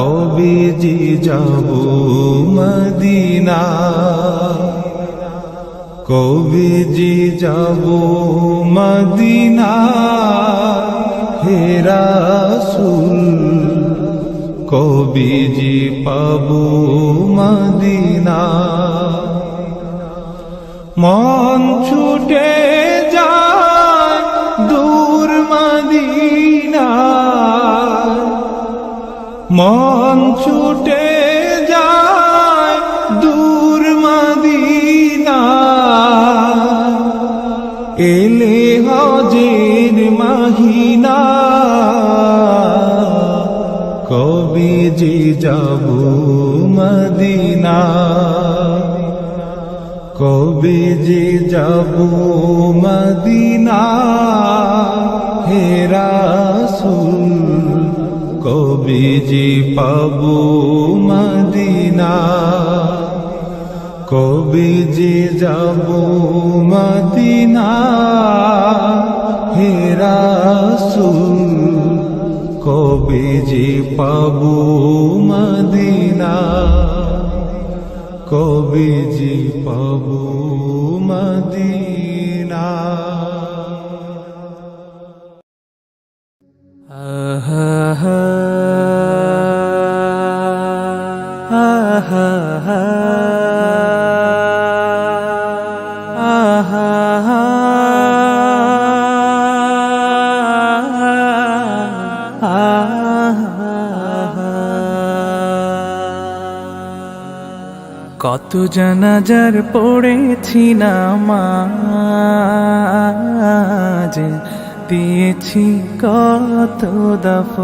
কবে যে যাব মদিনা? কবে যে যাব মদিনা? হেরাসুল কবে যে পাব মদিনা? মন ছুটে মন ছুটে যায় দূর মদিনা এলে হজের মাহিনা। কবে যে যাব মদিনা কবে যে যাব মদিনা যে পাব মদিনা কবে যে যাব মদিনা হেরাসুল কবে যে পাব মদিনা কবে যে পাব মদিনা। কত জানাজার পড়েছি না নামাজ দিয়েছি কত দফ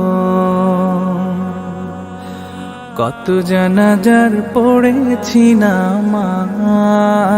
কত জানাজার পড়েছি নামাজ